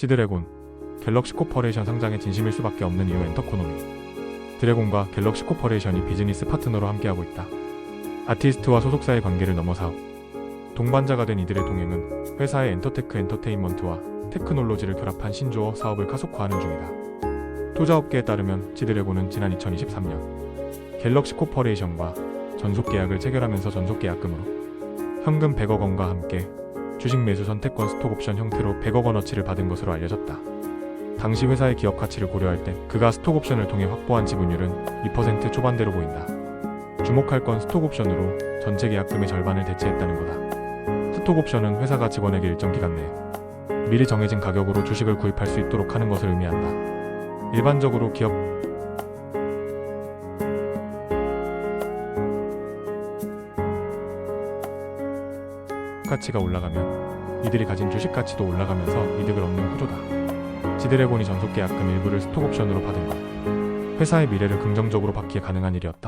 지드래곤 갤럭시 코퍼레이션 상장의 진심일 수밖에 없는 이유 엔터코노미 드래곤과 갤럭시 코퍼레이션이 비즈니스 파트너로 함께하고 있다. 아티스트와 소속사의 관계를 넘어 사업 동반자가 된 이들의 동행은 회사의 엔터테크 엔터테인먼트와 테크놀로지를 결합한 신조어 사업을 가속화하는 중이다. 투자업계에 따르면 지드래곤은 지난 2023년 갤럭시 코퍼레이션과 전속 계약을 체결하면서 전속 계약금으로 현금 100억 원과 함께 주식 매수 선택권 스톡옵션 형태로 100억 원어치를 받은 것으로 알려졌다. 당시 회사의 기업 가치를 고려할 때 그가 스톡옵션을 통해 확보한 지분율은 2% 초반대로 보인다. 주목할 건 스톡옵션으로 전체 계약금의 절반을 대체했다는 거다. 스톡옵션은 회사가 직원에게 일정 기간 내에 미리 정해진 가격으로 주식을 구입할 수 있도록 하는 것을 의미한다. 일반적으로 기업 가치가 올라가면 이들이 가진 주식 가치도 올라가면서 이득을 얻는 구조다. 지드래곤이 전속 계약금 일부를 스톡옵션으로 받은 것. 회사의 미래를 긍정적으로 받기에 가능한 일이었다.